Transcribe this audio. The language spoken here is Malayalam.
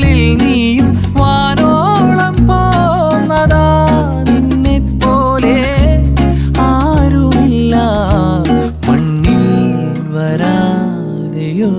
കണ്ണുകളിൽ നീയും വാനോളം പോന്നതാ നിന്നെ പോലെ ആരുമില്ല. മണ്ണിൽ വരാതെയോ?